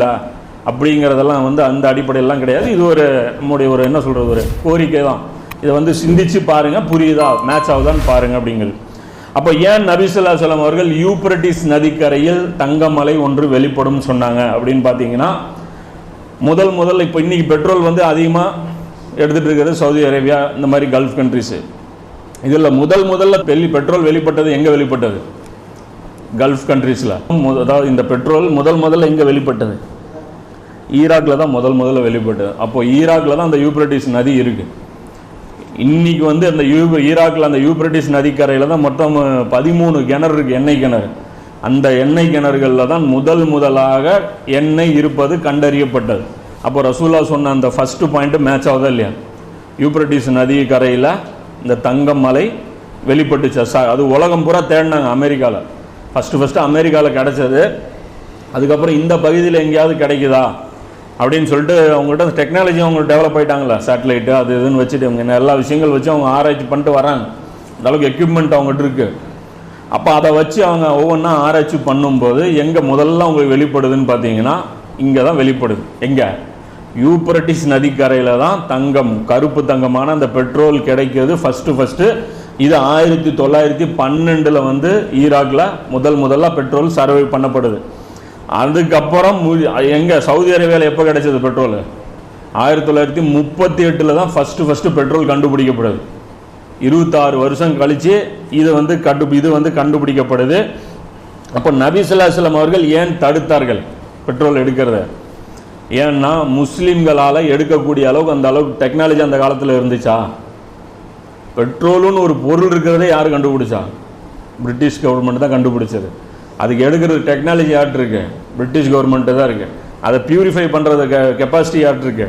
இல்லை அப்படிங்கிறதெல்லாம் வந்து அந்த அடிப்படையெல்லாம் கிடையாது. இது ஒரு நம்முடைய ஒரு என்ன சொல்கிறது ஒரு கோரிக்கை தான். இதை வந்து சிந்திச்சு பாருங்கள் புரியுதா? மேட்ச் ஆகுதான்னு பாருங்கள் அப்படிங்கிறது. அப்போ ஏன் நபிசுல்லா சலம் அவர்கள் யூப்ரட்டிஸ் நதிக்கரையில் தங்கமலை ஒன்று வெளிப்படும் சொன்னாங்க அப்படின்னு பார்த்தீங்கன்னா முதல் முதல்ல இப்போ இன்னைக்கு பெட்ரோல் வந்து அதிகமாக எடுத்துகிட்டு இருக்கிறது சவுதி அரேபியா இந்த மாதிரி கல்ஃப் கண்ட்ரிஸு இதில் முதல் முதல்ல வெளி பெட்ரோல் வெளிப்பட்டது எங்கே வெளிப்பட்டது? கல்ஃப் கண்ட்ரீஸில் அதாவது இந்த பெட்ரோல் முதல் முதல்ல எங்கே வெளிப்பட்டது? ஈராக்கில் தான் முதல் முதல்ல வெளிப்பட்டது. அப்போ ஈராக்கில் தான் அந்த யூப்ரட்டிஸ் நதி இருக்குது இன்றைக்கி வந்து அந்த யூ ஈராக்கில் அந்த யூப்ரட்டிஸ் நதிக்கரையில் தான் மொத்தம் பதிமூணு கிணறு இருக்குது எண்ணெய் கிணறு. அந்த எண்ணெய் கிணறுகளில் தான் முதல் முதலாக எண்ணெய் இருப்பது கண்டறியப்பட்டது. அப்போ ரசூலா சொன்ன அந்த ஃபஸ்ட்டு பாயிண்ட்டு மேட்ச் ஆகுதா இல்லையா? யூப்ரட்டிஸ் நதி கரையில் இந்த தங்கம் மலை வெளிப்பட்டுச்சு. அது உலகம் பூரா தேடினாங்க அமெரிக்காவில் ஃபஸ்ட்டு ஃபஸ்ட்டு அமெரிக்காவில் கிடச்சது. அதுக்கப்புறம் இந்த பகுதியில் எங்கேயாவது கிடைக்குதா? அப்படின்னு சொல்லிட்டு அவங்கள்ட்ட டெக்னாலஜி அவங்க டெவலப் ஆகிட்டாங்களா சேட்டலைட்டு அது இதுன்னு வச்சுட்டு அவங்க என்ன எல்லா விஷயங்கள் வச்சு அவங்க ஆராய்ச்சி பண்ணிட்டு வராங்க. அந்த அளவுக்கு எக்யூப்மெண்ட் அவங்ககிட்ட இருக்குது அப்போ அதை வச்சு அவங்க ஒவ்வொன்றா ஆராய்ச்சி பண்ணும்போது எங்கே முதல்ல அவங்களுக்கு வெளிப்படுதுன்னு பார்த்தீங்கன்னா இங்கே தான் வெளிப்படுது. எங்கே? யூப்ரட்டிஸ் நதிக்கரையில் தான் தங்கம் கருப்பு தங்கமான அந்த பெட்ரோல் கிடைக்கிறது ஃபஸ்ட்டு ஃபஸ்ட்டு இது ஆயிரத்தி தொள்ளாயிரத்தி பன்னெண்டில் வந்து ஈராக்கில் முதல் முதல்ல பெட்ரோல் சர்வை பண்ணப்படுது. அதுக்கப்புறம் மு- எங்க சவுதி அரேபியாவில் எப்போ கிடைச்சது பெட்ரோல்? ஆயிரத்தி தொள்ளாயிரத்தி முப்பத்தி எட்டில் தான் ஃபஸ்ட்டு ஃபஸ்ட்டு பெட்ரோல் கண்டுபிடிக்கப்படுது. இருபத்தாறு வருஷம் கழித்து இது வந்து கண்டு இது வந்து கண்டுபிடிக்கப்படுது. அப்போ நபி அவர்கள் ஏன் தடுத்தார்கள் பெட்ரோல் எடுக்கிறத? ஏன்னா முஸ்லீம்களால் எடுக்கக்கூடிய அளவுக்கு அந்த அளவுக்கு டெக்னாலஜி அந்த காலத்தில் இருந்துச்சா? பெட்ரோலுன்னு ஒரு பொருள் இருக்கிறதே யார் கண்டுபிடிச்சா? பிரிட்டிஷ் கவர்மெண்ட் தான் கண்டுபிடிச்சது. அதுக்கு எடுக்கிறது டெக்னாலஜி யார்ட்டு பிரிட்டிஷ் கவர்மெண்ட்டு தான் இருக்குது அதை பியூரிஃபை பண்ணுறது கெப்பாசிட்டி யார்ட்டு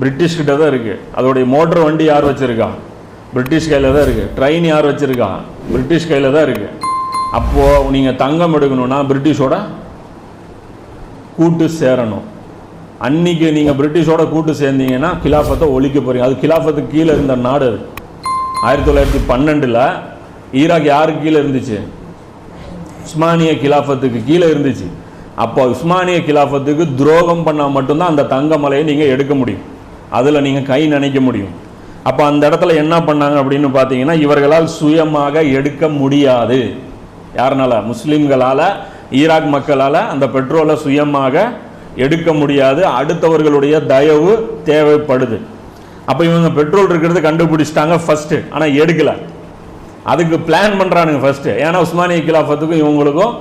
பிரிட்டிஷ் கிட்ட தான் இருக்குது அதோடைய மோட்டர் வண்டி யார் வச்சுருக்கா? பிரிட்டிஷ் கையில் தான் இருக்குது ட்ரெயின் யார் வச்சுருக்கா? பிரிட்டிஷ் கையில் தான் இருக்குது அப்போது நீங்கள் தங்கம் எடுக்கணும்னா பிரிட்டிஷோட கூட்டு சேரணும். அன்னைக்கு நீங்கள் பிரிட்டிஷோட கூட்டு சேர்ந்தீங்கன்னா கிலாஃபத்தை ஒழிக்க போகிறீங்க அது கிலாஃபத்துக்கு கீழே இருந்த நாடு அது. ஆயிரத்தி தொள்ளாயிரத்தி பன்னெண்டில் ஈராக் யாருக்கு கீழே இருந்துச்சு? உஸ்மானிய கிலாஃபத்துக்கு கீழே இருந்துச்சு. அப்போ உஸ்மானிய கிலாஃபத்துக்கு துரோகம் பண்ணால் மட்டும்தான் அந்த தங்க மலையை நீங்கள் எடுக்க முடியும். அதில் நீங்கள் கை நினைக்க முடியும். அப்போ அந்த இடத்துல என்ன பண்ணாங்க அப்படின்னு பார்த்தீங்கன்னா இவர்களால் சுயமாக எடுக்க முடியாது. யாருனால? முஸ்லீம்களால் ஈராக் மக்களால் அந்த பெட்ரோலை சுயமாக எடுக்க முடியாது. அடுத்தவர்களுடைய தயவு தேவைப்படுது. அப்போ இவங்க பெட்ரோல் இருக்கிறது கண்டுபிடிச்சிட்டாங்க ஃபஸ்ட்டு ஆனால் எடுக்கல. அதுக்கு பிளான் பண்ணுறானுங்க ஃபஸ்ட்டு ஏன்னா உஸ்மானிய கிலாஃபத்துக்கும் இவங்களுக்கும்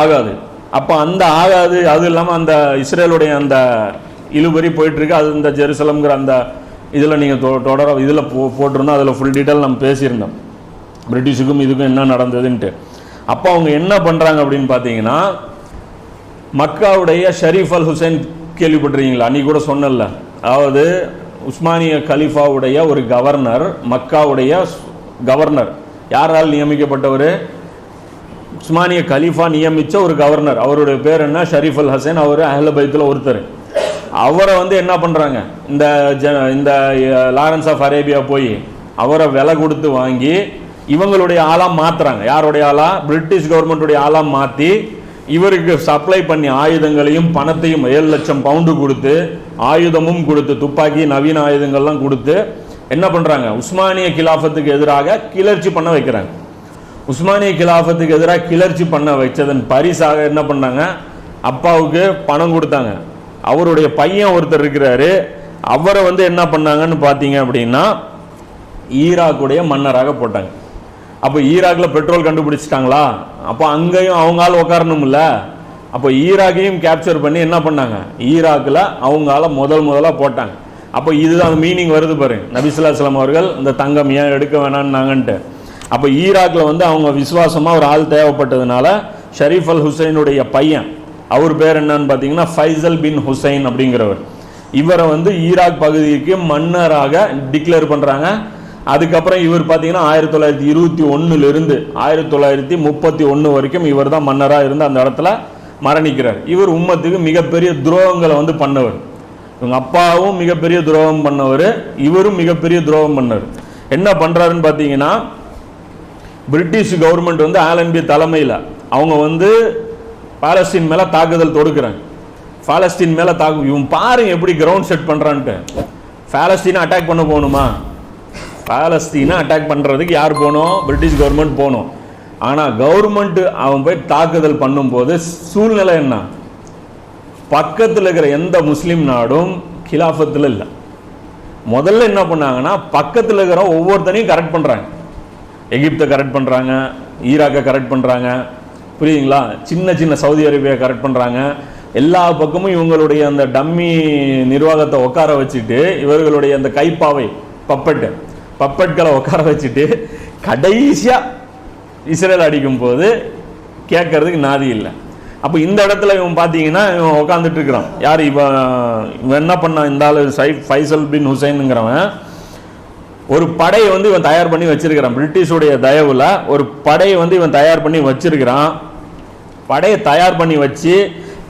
ஆகாது. அப்போ அந்த ஆகாது அது இல்லாமல் அந்த இஸ்ரேலுடைய அந்த இழுபறி போயிட்டுருக்கு. அது இந்த ஜெருசலம்ங்கிற அந்த இதில் நீங்கள் தொ தொடர இதில் போ போட்டிருந்தோம். அதில் ஃபுல் டீட்டெயில் நம்ம பேசியிருந்தோம். பிரிட்டிஷுக்கும் இதுக்கும் என்ன நடந்ததுன்ட்டு. அப்போ அவங்க என்ன பண்ணுறாங்க அப்படின்னு பார்த்தீங்கன்னா மக்காவுடைய ஷரீஃப் அல் ஹுசைன் கேள்விப்பட்டிருக்கீங்களா? அன்றைக்கி கூட சொன்னல அதாவது உஸ்மானிய கலீஃபாவுடைய ஒரு கவர்னர் மக்காவுடைய கவர்னர். யாரால் நியமிக்கப்பட்டவர்? உஸ்மானிய கலீஃபா நியமித்த ஒரு கவர்னர். அவருடைய பேர் என்ன? ஷரீஃப் அல் ஹசன். அவர் அஹ்லபைத்தில் ஒருத்தர். அவரை வந்து என்ன பண்ணுறாங்க இந்த ஜ- இந்த லாரன்ஸ் ஆஃப் அரேபியா போய் அவரை விலை கொடுத்து வாங்கி இவங்களுடைய ஆளாக மாற்றுறாங்க யாருடைய ஆளாக பிரிட்டிஷ் கவர்மெண்ட்டுடைய ஆளாக மாற்றி இவருக்கு சப்ளை பண்ணி ஆயுதங்களையும் பணத்தையும் ஏழு லட்சம் பவுண்டு கொடுத்து ஆயுதமும் கொடுத்து துப்பாக்கி நவீன ஆயுதங்கள்லாம் கொடுத்து என்ன பண்ணுறாங்க உஸ்மானிய கிலாஃபத்துக்கு எதிராக கிளர்ச்சி பண்ண வைக்கிறாங்க. உஸ்மானிய கிலாஃபத்துக்கு எதிராக கிளர்ச்சி பண்ண வச்சதன் பரிசாக என்ன பண்ணாங்க? அப்பாவுக்கு பணம் கொடுத்தாங்க. அவருடைய பையன் ஒருத்தர் இருக்கிறாரு. அவரை வந்து என்ன பண்ணாங்கன்னு பார்த்தீங்க அப்படின்னா ஈராக்குடைய மன்னராக போட்டாங்க. அப்போ ஈராக்கில் பெட்ரோல் கண்டுபிடிச்சிட்டாங்களா? அப்போ அங்கேயும் அவங்க ஆள் உட்காரணும்ல அப்போ ஈராக்கையும் கேப்சர் பண்ணி என்ன பண்ணாங்க? ஈராக்கில் அவங்க ஆளை முதல் முதலாக போட்டாங்க. அப்போ இதுதான் மீனிங் வருது பாருங்க நபிசுல்லாஸ்லாம் அவர்கள் இந்த தங்கம் ஏன் எடுக்க வேணான்னாங்கன்ட்டு அப்போ ஈராக்கில் வந்து அவங்க விசுவாசமாக ஒரு ஆள் தேவைப்பட்டதுனால ஷரீஃப் அல் ஹுசைனுடைய பையன் அவர் பேர் என்னன்னு பார்த்தீங்கன்னா ஃபைசல் பின் ஹுசைன் அப்படிங்கிறவர். இவரை வந்து ஈராக் பகுதிக்கு மன்னராக டிக்ளேர் பண்ணுறாங்க அதுக்கப்புறம் இவர் பார்த்தீங்கன்னா ஆயிரத்தி தொள்ளாயிரத்தி இருபத்தி ஒன்றுலேருந்து ஆயிரத்தி தொள்ளாயிரத்தி முப்பத்தி ஒன்று வரைக்கும் இவர் தான் மன்னராக இருந்து அந்த இடத்துல மரணிக்கிறார். இவர் உம்மத்துக்கு மிகப்பெரிய துரோகங்களை வந்து பண்ணவர். இவங்க அப்பாவும் மிகப்பெரிய துரோகம் பண்ணவர். இவரும் மிகப்பெரிய துரோகம் பண்ணவர் என்ன பண்ணுறாருன்னு பார்த்தீங்கன்னா பிரிட்டிஷ் கவர்மெண்ட் வந்து ஆலன்பி தலைமையில் அவங்க வந்து பாலஸ்தீன் மேலே தாக்குதல் தொடுக்கிறாங்க. பாலஸ்தீன் மேலே தாக்கு இவன் பாருங்க எப்படி கிரவுண்ட் செட் பண்ணுறான்ட்டு பாலஸ்தீனை அட்டாக் பண்ண போகணுமா? பாலஸ்தீனை அட்டாக் பண்ணுறதுக்கு யார் போகணும் பிரிட்டிஷ் கவர்மெண்ட் போகணும் ஆனால் கவர்மெண்ட்டு அவன் போய் தாக்குதல் பண்ணும்போது சூழ்நிலை என்ன? பக்கத்தில் இருக்கிற எந்த முஸ்லீம் நாடும் கிலாஃபத்தில் இல்லை. முதல்ல என்ன பண்ணாங்கன்னா பக்கத்தில் இருக்கிற ஒவ்வொருத்தனையும் கரெக்ட் பண்ணுறாங்க எகிப்தை கரெக்ட் பண்ணுறாங்க ஈராக்கை கரெக்ட் பண்ணுறாங்க புரியுதுங்களா? சின்ன சின்ன சவுதி அரேபியா கரெக்ட் பண்ணுறாங்க எல்லா பக்கமும் இவங்களுடைய அந்த டம்மி நிர்வாகத்தை உட்கார வச்சுட்டு இவர்களுடைய அந்த கைப்பாவை பப்பட்டு. பப்பட்களை உட்கார வச்சுட்டு கடைசியாக இஸ்ரேல் அடிக்கும் போது கேட்கறதுக்கு நாதி இல்லை. அப்போ இந்த இடத்துல இவன் பார்த்தீங்கன்னா இவன் உட்காந்துட்டு இருக்கிறான். யார் இவன் இவன் என்ன பண்ணான்? இந்த ஆள் சை ஃபைசல் பின் ஹுசைனுங்கிறவன். ஒரு படையை வந்து இவன் தயார் பண்ணி வச்சிருக்கிறான். பிரிட்டிஷுடைய தயவுல ஒரு படையை வந்து இவன் தயார் பண்ணி வச்சிருக்கிறான். படையை தயார் பண்ணி வச்சு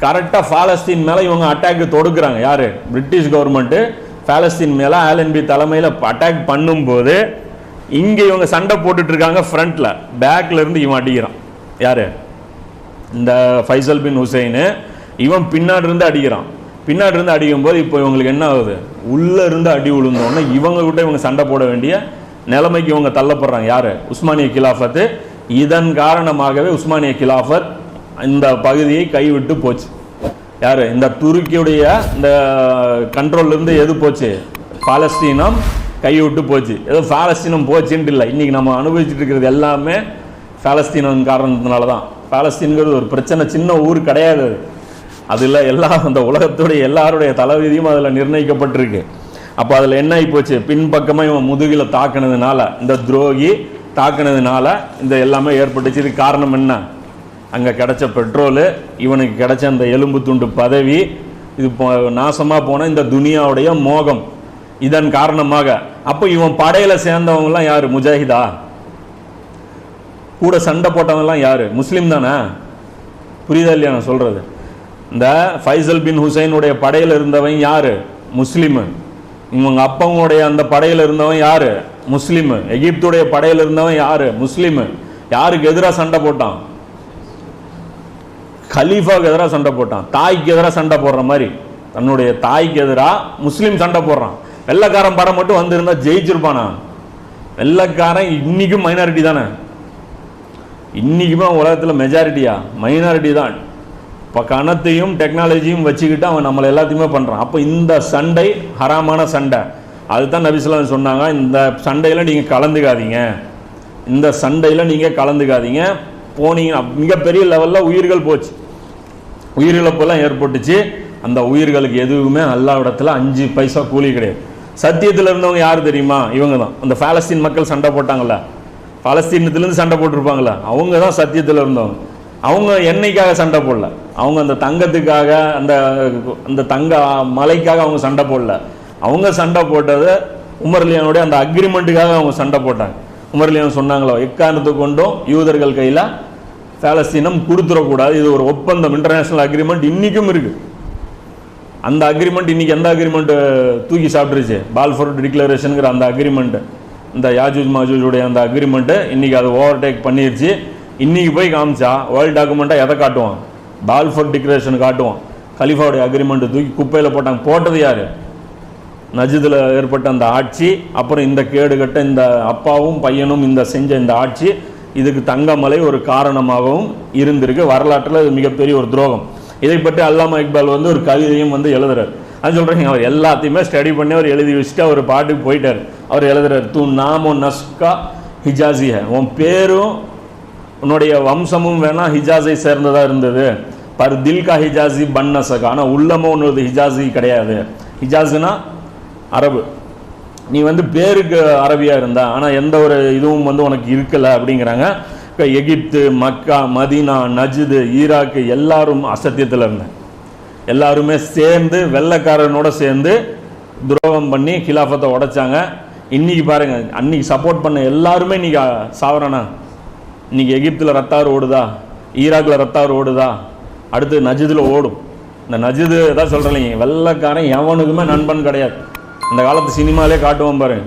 கரெக்டாக ஃபாலஸ்தீன் மேலே இவங்க அட்டாக் தொடுக்குறாங்க. யார்? பிரிட்டிஷ் கவர்மெண்ட்டு பேலஸ்தீன் மேலே ஆலன்பி தலைமையில் அட்டாக் பண்ணும்போது இங்கே இவங்க சண்டை போட்டுட்ருக்காங்க இருக்காங்க ஃப்ரண்ட்ல இருந்து இவன் அடிக்கிறான். யார்? இந்த ஃபைசல் பின் ஹுசைனு. இவன் பின்னாடி இருந்து அடிக்கிறான். பின்னாடி இருந்து அடிக்கும் போது இப்போ இவங்களுக்கு என்ன ஆகுது? உள்ளே இருந்து அடி விழுந்தோடனே இவங்க கிட்ட இவங்க சண்டை போட வேண்டிய நிலைமைக்கு இவங்க தள்ளப்படுறாங்க. யார்? உஸ்மானிய கிலாஃபத்து. இதன் காரணமாகவே உஸ்மானிய கிலாஃபத் இந்த பகுதியை கைவிட்டு போச்சு. யார்? இந்த துருக்கியுடைய இந்த கண்ட்ரோல்லேருந்து எது போச்சு? பாலஸ்தீனம் கைவிட்டு போச்சு. ஏதோ பாலஸ்தீனம் போச்சுன்ட்டு இல்லை. இன்றைக்கி நம்ம அனுபவிச்சுட்டு இருக்கிறது எல்லாமே பாலஸ்தீனம் காரணத்தினால தான். பாலஸ்தீன்கிறது ஒரு பிரச்சனை. சின்ன ஊர் கிடையாது. அதில் எல்லா அந்த உலகத்துடைய எல்லாருடைய தலைவிதியும் அதில் நிர்ணயிக்கப்பட்டிருக்கு. அப்போ அதில் என்ன ஆகி போச்சு? பின்பக்கமாக இவன் முதுகில் தாக்குனதுனால இந்த துரோகி தாக்குனதுனால இந்த எல்லாமே ஏற்பட்டுச்சு. இதுக்கு காரணம் என்ன? அங்கே கிடைச்ச பெட்ரோலு இவனுக்கு கிடைச்ச அந்த எலும்பு துண்டு பதவி இது நாசமாக போன இந்த துனியாவுடைய மோகம். இதன் காரணமாக அப்போ இவன் படையில் சேர்ந்தவங்கலாம் யார்? முஜாஹிதா? கூட சண்டை போட்டவங்கலாம் யார்? முஸ்லீம் தானே? புரியுதா இல்லையா நான் சொல்கிறது இந்த ஃபைசல் பின் ஹுசைனுடைய படையில் இருந்தவன் யார்? முஸ்லீமு. இவங்க அப்பவங்களுடைய அந்த படையில் இருந்தவன் யார்? முஸ்லீமு. எகிப்துடைய படையில் இருந்தவன் யார்? முஸ்லீமு. யாருக்கு எதிராக சண்டை போட்டான்? கலீஃபாவுக்கு எதிராக சண்டை போட்டான். தாய்க்கு எதிராக சண்டை போடுற மாதிரி. தன்னுடைய தாய்க்கு எதிராக முஸ்லீம் சண்டை போடுறான். வெள்ளக்காரன் படம் மட்டும் வந்திருந்தா ஜெயிச்சிருப்பானா? வெள்ளக்காரன் இன்றைக்கும் மைனாரிட்டி தானே? இன்றைக்குமே உலகத்தில் மெஜாரிட்டியா மைனாரிட்டி தான். இப்போ கணத்தையும் டெக்னாலஜியும் வச்சுக்கிட்டு அவன் நம்மளை எல்லாத்தையுமே பண்ணுறான் அப்போ இந்த சண்டை ஹராமான சண்டை. அதுதான் நபிஸ்லாம் சொன்னாங்க இந்த சண்டையில் நீங்கள் கலந்துக்காதீங்க. இந்த சண்டையில் நீங்கள் கலந்துக்காதீங்க. போனீங்க மிகப்பெரிய லெவலில் உயிர்கள் போச்சு. உயிரிழப்பெல்லாம் ஏற்பட்டுச்சு. அந்த உயிர்களுக்கு எதுவுமே அல்லாவிடத்தில் அஞ்சு பைசா கூலி கிடையாது. சத்தியத்தில் இருந்தவங்க யார் தெரியுமா? இவங்க தான் அந்த பாலஸ்தீன் மக்கள் சண்டை போட்டாங்கள பாலஸ்தீனத்துலேருந்து சண்டை போட்டிருப்பாங்களே அவங்க தான் சத்தியத்தில் இருந்தவங்க. அவங்க என்னைக்காக சண்டை போடல? அவங்க அந்த தங்கத்துக்காக அந்த அந்த தங்க மலைக்காக அவங்க சண்டை போடல. அவங்க சண்டை போட்டது உமர்லியானுடைய அந்த அக்ரிமெண்ட்டுக்காக அவங்க சண்டை போட்டாங்க. உமர்லியான் சொன்னாங்களோ எக்காரணத்தை கொண்டும் யூதர்கள் கையில் பேலஸ்தீனம் கொடுத்துடக்கூடாது. இது ஒரு ஒப்பந்தம் இன்டர்நேஷனல் அக்ரிமெண்ட் இன்றைக்கும் இருக்கு. அந்த அக்ரிமெண்ட் இன்றைக்கி எந்த அக்ரிமெண்ட்டு தூக்கி சாப்பிட்ருச்சு பால்ஃபோர்ட் டிக்ளரேஷனுங்கிற அந்த அக்ரிமெண்ட்டு இந்த யாஜூஜ் மாஜூஜுடைய அந்த அக்ரிமெண்ட்டு இன்றைக்கி அது ஓவர்டேக் பண்ணிருச்சு. இன்றைக்கி போய் காமிச்சா வேர்ல்டு டாக்குமெண்ட்டாக எதை காட்டுவான்? பால்ஃபோர்ட் டிக்ளரேஷன் காட்டுவான். கலிஃபாவுடைய அக்ரிமெண்ட்டு தூக்கி குப்பையில் போட்டாங்க. போட்டது யார்? நஜிதில் ஏற்பட்ட அந்த ஆட்சி அப்புறம் இந்த கேடுகட்ட இந்த அப்பாவும் பையனும் இந்த செஞ்ச இந்த ஆட்சி இதுக்கு தங்கமலை ஒரு காரணமாகவும் இருந்திருக்கு. வரலாற்றில் அது மிகப்பெரிய ஒரு துரோகம். இதை பற்றி அல்லாமா இக்பால் வந்து ஒரு கவிதையும் வந்து எழுதுறாரு. அது சொல்கிறேன் அவர் எல்லாத்தையுமே ஸ்டடி பண்ணி அவர் எழுதி வச்சுட்டு அவர் பாட்டுக்கு போயிட்டார். அவர் எழுதுறார் தூ நாமோ நஸ்கா ஹிஜாசிய உன் பேரும் உன்னுடைய வம்சமும் வேணால் ஹிஜாஸை சேர்ந்ததாக இருந்தது. பர் தில்கா ஹிஜாசி பன்னசகா ஆனால் உள்ளமும் ஒன்று ஹிஜாசி கிடையாது. ஹிஜாஸுனா அரபு. நீ வந்து பேருக்கு அரபியா இருந்தா ஆனால் எந்த ஒரு இதுவும் வந்து உனக்கு இருக்கலை அப்படிங்கிறாங்க. இப்போ எகிப்து மக்கா மதீனா நஜிது ஈராக்கு எல்லாரும் அசத்தியத்தில் இருந்தேன். எல்லாருமே சேர்ந்து வெள்ளைக்காரனோட சேர்ந்து துரோகம் பண்ணி கிலாஃபத்தை உடைச்சாங்க. இன்றைக்கி பாருங்க அன்னைக்கு சப்போர்ட் பண்ண எல்லாருமே இன்றைக்கி சாவரானா இன்னைக்கு எகிப்தில் ரத்தாறு ஓடுதா? ஈராக்கில் ரத்தாறு ஓடுதா? அடுத்து நஜிதில் ஓடும். இந்த நஜிது தான் சொல்கிறேன் வெள்ளைக்காரன் எவனுக்குமே நண்பன் கிடையாது. அந்த காலத்து சினிமாலே காட்டுவோம் பாரு.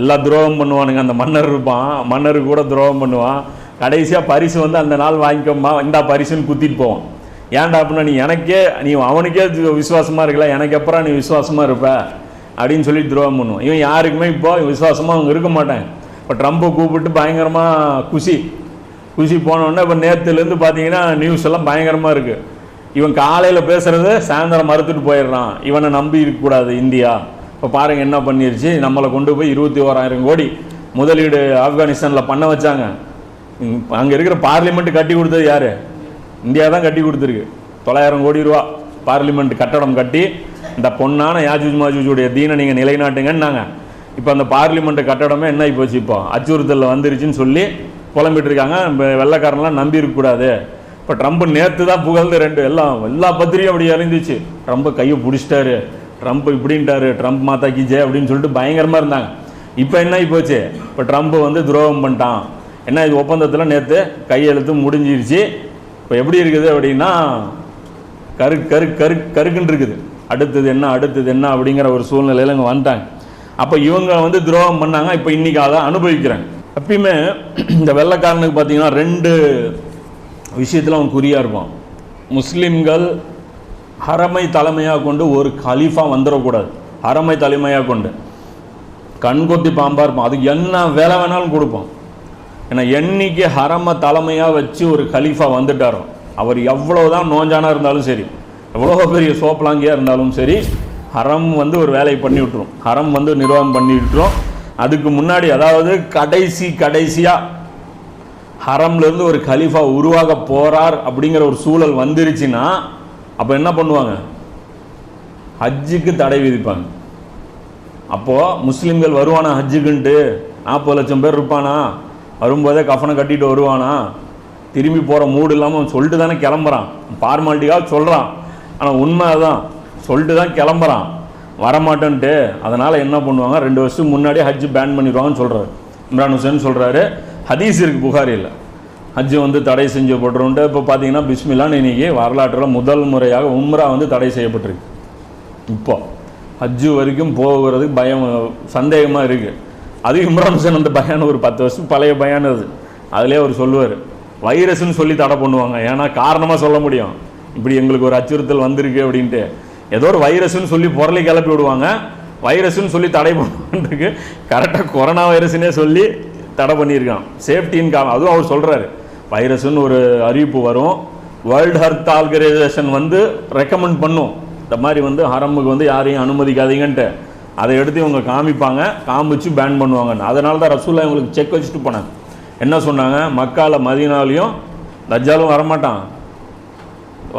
எல்லா துரோகம் பண்ணுவானுங்க. அந்த மன்னர் இருப்பான். மன்னருக்கு கூட துரோகம் பண்ணுவான். கடைசியாக பரிசு வந்து அந்த நாள் வாங்கிக்கோமா இந்தா பரிசுன்னு குத்திட்டு போவான். ஏன்டா அப்படின்னா நீ எனக்கே நீ அவனுக்கே விசுவாசமாக இருக்கல. எனக்கு எப்பறம் நீ விசுவாசமாக இருப்ப? அப்படின்னு சொல்லி துரோகம் பண்ணுவோம் இவன் யாருக்குமே இப்போ விசுவாசமாக அவங்க இருக்க மாட்டேன் இப்போ ட்ரம்ப்பை கூப்பிட்டு பயங்கரமாக குஷி குஷி போனோடனே இப்போ நேற்றுலேருந்து பார்த்தீங்கன்னா நியூஸ் எல்லாம் பயங்கரமாக இருக்குது இவன் காலையில் பேசுகிறது சாயந்தரம் மறுத்துட்டு போயிடுறான். இவனை நம்பி இருக்கக்கூடாது இந்தியா. இப்போ பாருங்க என்ன பண்ணிருச்சு? நம்மளை கொண்டு போய் இருபத்தி ஓராயிரம் கோடி முதலீடு ஆப்கானிஸ்தானில் பண்ண வச்சாங்க. அங்கே இருக்கிற பார்லிமெண்ட் கட்டி கொடுத்தது யாரு? இந்தியா தான் கட்டி கொடுத்துருக்கு. தொள்ளாயிரம் கோடி ரூபா பார்லிமெண்ட் கட்டடம் கட்டி இந்த பொன்னான யாஜூஜ் மாஜூஜுடைய தீனை நீங்கள் நிலைநாட்டுங்கன்னாங்க. இப்போ அந்த பார்லிமெண்ட் கட்டடமே என்ன ஆகி போச்சு இப்போ? அச்சுறுத்தலில் வந்துருச்சுன்னு சொல்லி புலம்பிட்டு இருக்காங்க. வெள்ளக்காரன்லாம் வெள்ளைக்காரன்லாம் நம்பி இருக்கக்கூடாது இப்போ ட்ரம்ப் நேற்று தான் புகழ்ந்து ரெண்டு எல்லாம் எல்லா பத்திரிகையும் அப்படி இறந்துச்சு ட்ரம்ப் கையை பிடிச்சிட்டாரு. ட்ரம்ப் இப்படின்ட்டாரு ட்ரம்ப் மாதா கி அப்படின்னு சொல்லிட்டு பயங்கரமாக இருந்தாங்க. இப்போ என்ன போச்சு? இப்போ ட்ரம்ப் வந்து துரோகம் பண்ணிட்டான். என்ன இது ஒப்பந்தத்தில் நேற்று கையெழுத்து முடிஞ்சிருச்சு. இப்போ எப்படி இருக்குது அப்படின்னா கரு கரு கரு கருக்குன்னு இருக்குது. அடுத்தது என்ன அடுத்தது என்ன அப்படிங்கிற ஒரு சூழ்நிலையில் இங்கே வந்துட்டாங்க. அப்போ இவங்க வந்து துரோகம் பண்ணாங்க. இப்போ இன்னைக்கு அதை அனுபவிக்கிறாங்க. எப்பயுமே இந்த வெள்ளைக்காரனுக்கு பார்த்தீங்கன்னா ரெண்டு விஷயத்தில் அவன் குறியாக இருப்பான். முஸ்லீம்கள் ஹரமை தலைமையாக கொண்டு ஒரு கலீஃபா வந்துடக்கூடாது. ஹரமை தலைமையாக கொண்டு. கண்கொத்தி பாம்பாக இருப்பான். அதுக்கு என்ன வேலை வேணாலும் கொடுப்போம் ஏன்னா என்னைக்கு ஹரம தலைமையாக வச்சு ஒரு கலீஃபா வந்துட்டாரோ அவர் எவ்வளோ தான் நோஞ்சானாக இருந்தாலும் சரி எவ்வளோ பெரிய சோப்பலாங்கியாக இருந்தாலும் சரி ஹரம் வந்து ஒரு வேலையை பண்ணி விட்டுரும். ஹரம் வந்து நிர்வாகம் பண்ணி விட்டுரும். அதுக்கு முன்னாடி அதாவது கடைசி கடைசியாக ஹரம்லேருந்து ஒரு கலீஃபா உருவாக போகிறார் அப்படிங்கிற ஒரு சூழல் வந்துருச்சுன்னா அப்போ என்ன பண்ணுவாங்க? ஹஜ்ஜுக்கு தடை விதிப்பாங்க. அப்போது முஸ்லீம்கள் வருவானா ஹஜ்ஜுக்குன்ட்டு? நாற்பது லட்சம் பேர் இருப்பானா? வரும்போதே கஃனை கட்டிட்டு வருவானா? திரும்பி போகிற மூடு இல்லாமல் சொல்லிட்டு தானே கிளம்புறான். ஃபார்மாலிட்டிக்காக சொல்கிறான் ஆனால் உண்மை அதுதான். சொல்லிட்டு தான் கிளம்புறான். வரமாட்டேன்ட்டு. அதனால் என்ன பண்ணுவாங்க? ரெண்டு வருஷத்துக்கு முன்னாடியே ஹஜ்ஜு பேன் பண்ணிடுவாங்கன்னு சொல்கிறாரு இம்ரான் ஹுசேன் சொல்கிறாரு ஹதீஸ் இருக்குது புகாரியில் ஹஜ் வந்து தடை செஞ்சு போட்டுருண்டு இப்போ பார்த்தீங்கன்னா பிஸ்மில்லான்னு இன்றைக்கி வரலாற்றில் முதல் முறையாக உம்ரா வந்து தடை செய்யப்பட்டிருக்கு. இப்போ ஹஜ்ஜு வரைக்கும் போகிறதுக்கு பயம் சந்தேகமாக இருக்குது அது இம்ரான் அந்த பயான் ஒரு பத்து வருஷம் பழைய பயான் அது. அதிலே அவர் சொல்லுவார் வைரஸ்ன்னு சொல்லி தடை பண்ணுவாங்க. ஏன்னா காரணமாக சொல்ல முடியும். இப்படி எங்களுக்கு ஒரு அச்சுறுத்தல் வந்திருக்கு அப்படின்ட்டு. ஏதோ ஒரு வைரஸ்ன்னு சொல்லி பொருளை கிளப்பி விடுவாங்க. வைரஸ்ன்னு சொல்லி தடை பண்ணுறதுக்கு கரெக்டாக கொரோனா வைரஸ்னே சொல்லி தடை பண்ணியிருக்கான். சேஃப்டின்னு காரணம் அதுவும் அவர் சொல்கிறாரு வைரஸ்னு ஒரு அறிவிப்பு வரும். வேர்ல்டு ஹெல்த் ஆர்கனைசேஷன் வந்து ரெக்கமெண்ட் பண்ணும். இந்த மாதிரி வந்து ஹரமுக்கு வந்து யாரையும் அனுமதிக்காதீங்கன்ட்டு. அதை எடுத்து இவங்க காமிப்பாங்க. காமிச்சு பேன் பண்ணுவாங்கன்னு. அதனால தான் ரசூலா இவங்களுக்கு செக் வச்சுட்டு போனாங்க. என்ன சொன்னாங்க? மக்கால மதினாலையும் தஜ்ஜாலும் வரமாட்டான்.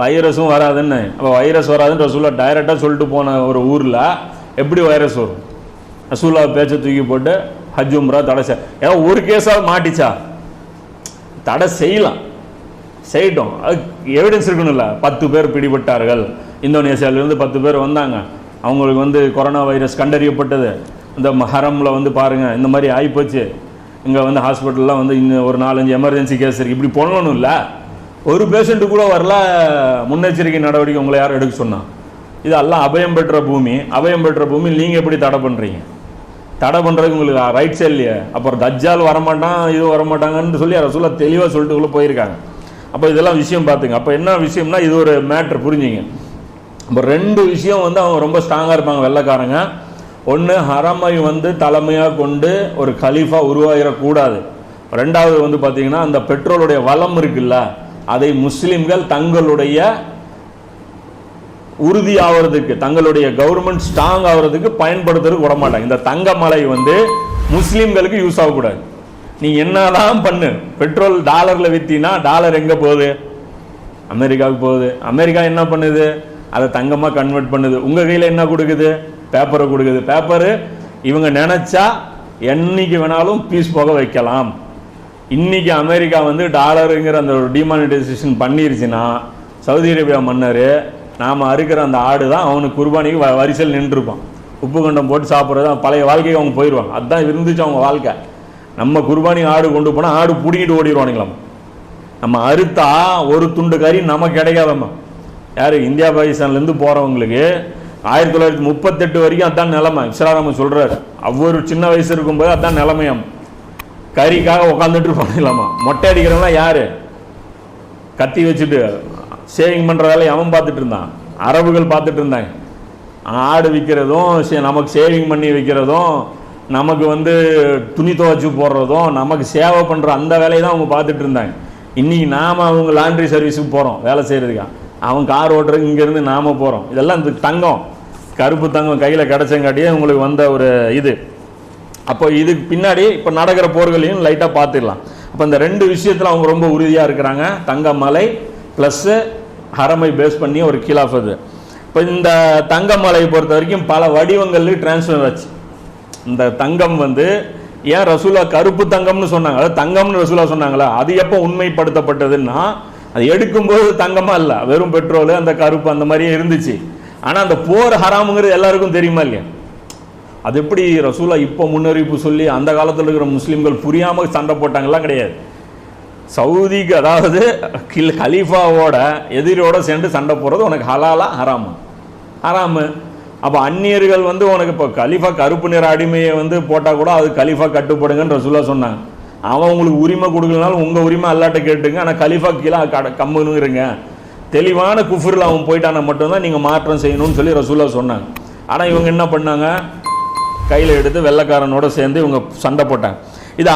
வைரஸும் வராதுன்னு. அப்போ வைரஸ் வராதுன்னு ரசூலா டைரெக்டாக சொல்லிட்டு போன ஒரு ஊரில் எப்படி வைரஸ் வரும்? ரசூல்லா பேச்சை தூக்கி போட்டு ஹஜ் உம்ரா தடை ஏதோ ஒரு கேஸாவது மாட்டிச்சா? தடை செய்யலாம். செய்யட்டும். அது எவிடன்ஸ் இருக்கணும்ல. பத்து பேர் பிடிபட்டார்கள். இந்தோனேசியாவிலேருந்து பத்து பேர் வந்தாங்க. அவங்களுக்கு வந்து கொரோனா வைரஸ் கண்டறியப்பட்டது. இந்த ஹரமில் வந்து பாருங்கள் இந்த மாதிரி ஆகிப்போச்சு இங்கே வந்து ஹாஸ்பிட்டல்லாம் வந்து இன்னும் ஒரு நாலஞ்சு எமர்ஜென்சி கேஸ் இருக்குது இப்படி பண்ணணும் இல்லை ஒரு பேஷண்ட்டு கூட வரல. முன்னெச்சரிக்கை நடவடிக்கை உங்களை யாரும் எடுக்க சொன்னால் இது எல்லாம் அபயம் பெற்ற பூமி. அபயம் பெற்ற பூமி நீங்கள் எப்படி தடை பண்ணுறீங்க தடை பண்ணுறதுக்கு உங்களுக்கு ரைட்ஸே இல்லையே. அப்புறம் தஜ்ஜால் வரமாட்டான் இது வரமாட்டாங்கன்னு சொல்லி ரசூலா தெளிவாக சொல்லிட்டு உள்ள போயிருக்காங்க. அப்போ இதெல்லாம் விஷயம் பார்த்துங்க அப்போ என்ன விஷயம்னா இது ஒரு மேட்ரு புரிஞ்சுங்க. இப்போ ரெண்டு விஷயம் வந்து அவங்க ரொம்ப ஸ்ட்ராங்காக இருப்பாங்க வெள்ளைக்காரங்க. ஒன்று ஹரமை வந்து தலைமையாக கொண்டு ஒரு கலீஃபாக உருவாகிடக்கூடாது ரெண்டாவது வந்து பார்த்தீங்கன்னா அந்த பெட்ரோலுடைய வளம் இருக்குல்ல அதை முஸ்லீம்கள் தங்களுடைய உறுதி ஆகிறதுக்கு தங்களுடைய கவர்மெண்ட் ஸ்ட்ராங் ஆகிறதுக்கு பயன்படுத்துறதுக்கு விட மாட்டாங்க இந்த தங்கமலை வந்து முஸ்லீம்களுக்கு யூஸ் ஆகக்கூடாது. நீ என்னதான் பண்ணு பெட்ரோல் டாலரில் விற்றினா டாலர் எங்கே போகுது? அமெரிக்காவுக்கு போகுது. அமெரிக்கா என்ன பண்ணுது? அதை தங்கமாக கன்வெர்ட் பண்ணுது. உங்கள் கையில் என்ன கொடுக்குது? பேப்பரை கொடுக்குது. பேப்பரு இவங்க நினச்சா என்னைக்கு வேணாலும் பீஸ் போக வைக்கலாம். இன்னைக்கு அமெரிக்கா வந்து டாலருங்கிற அந்த ஒரு டிமானிட்டைசேஷன் பண்ணிருச்சுன்னா சவுதி அரேபியா மன்னர் நாம் அறுக்கிற அந்த ஆடு தான் அவனுக்கு குர்பானிக்கு வ- வரிசையில் நின்றுருப்பான். உப்பு கண்டம் போட்டு சாப்பிட்றது தான் பழைய வாழ்க்கைக்கு அவங்க போயிடுவாங்க அதுதான் இருந்துச்சு அவங்க வாழ்க்கை. நம்ம குர்பானி ஆடு கொண்டு போனால் ஆடு பிடிக்கிட்டு ஓடிடுவானுங்களாம் நம்ம அறுத்தா ஒரு துண்டு கறி நமக்கு கிடைக்காதம்மா. யார்? இந்தியா பாகிஸ்தான்லேருந்து போகிறவங்களுக்கு ஆயிரத்தி தொள்ளாயிரத்தி முப்பத்தெட்டு வரைக்கும் அதான் நிலமை. இஸ்ராராம சொல்கிறாரு அவர் சின்ன வயசு இருக்கும்போது அதான் நிலமையாம். கறிக்காக உட்காந்துட்டு இருப்பாங்களாமா மொட்டை அடிக்கிறவங்களாம் யார்? கத்தி வச்சுட்டு சேவிங் பண்ணுற வேலையை அவன் பார்த்துட்டு இருந்தான். அரபுகள் பார்த்துட்டு இருந்தாங்க. ஆடு விற்கிறதும் சே- நமக்கு சேவிங் பண்ணி விற்கிறதும் நமக்கு வந்து துணி துவைச்சி போடுறதும் நமக்கு சேவை பண்ணுற அந்த வேலையை தான் அவங்க பார்த்துட்டு இருந்தாங்க. இன்றைக்கி நாம் அவங்க லாண்ட்ரி சர்வீஸுக்கு போகிறோம் வேலை செய்கிறதுக்கா அவன் கார் ஓட்டுறதுக்கு இங்கேருந்து நாம் போகிறோம் இதெல்லாம் இந்த தங்கம். கருப்பு தங்கம் கையில் கிடச்சங்காட்டியே உங்களுக்கு வந்த ஒரு இது. அப்போ இதுக்கு பின்னாடி இப்போ நடக்கிற போர்களையும் லைட்டாக பார்த்துடலாம். அப்போ இந்த ரெண்டு விஷயத்தில் அவங்க ரொம்ப உறுதியாக இருக்கிறாங்க. தங்கமலை ப்ளஸ்ஸு ஹரமை பேஸ் பண்ணி ஒரு கிலாஃப் அது. இப்போ இந்த தங்கமலையை பொறுத்த வரைக்கும் பல வடிவங்கள்லேயும் டிரான்ஸ்ஃபர் ஆச்சு. இந்த தங்கம் வந்து ஏன் ரசூலா கருப்பு தங்கம்னு சொன்னாங்க? அதாவது தங்கம்னு ரசூலா சொன்னாங்களா? அது எப்போ உண்மைப்படுத்தப்பட்டதுன்னா அது எடுக்கும்போது தங்கமா இல்லை. வெறும் பெட்ரோல் அந்த கருப்பு அந்த மாதிரியே இருந்துச்சு. ஆனால் அந்த போர் ஹராமுங்கிறது எல்லாருக்கும் தெரியுமா இல்லையா? அது எப்படி ரசூலா இப்போ முன்னறிவிப்பு சொல்லி அந்த காலத்தில் இருக்கிற முஸ்லீம்கள் புரியாமல் சண்டை போட்டாங்கலாம் கிடையாது. சவுதிக்கு அதாவது கில் கலீஃபாவோட எதிரியோட சேர்ந்து சண்டை போடுறது உனக்கு ஹலாலா ஹராமு. ஹராமு. அப்போ அந்நியர்கள் வந்து உனக்கு இப்போ கலீஃபா கருப்பு நிற அடிமையை வந்து போட்டால் கூட அது கலீஃபா கட்டுப்படுங்கன்னு ரசூலா சொன்னாங்க. அவன் உங்களுக்கு உரிமை கொடுக்கலனாலும் உங்கள் உரிமை அல்லாட்ட கேட்டுங்க ஆனால் கலீஃபா கீழே கட கம்முனுங்கிறங்க தெளிவான குஃபுரில் அவன் போயிட்டானா மட்டும்தான் நீங்கள் மாற்றம் செய்யணும்னு சொல்லி ரசூலா சொன்னாங்க. ஆனால் இவங்க என்ன பண்ணாங்க? கையில் எடுத்து வெள்ளக்காரனோட சேர்ந்து இவங்க சண்டை போட்டாங்க. இது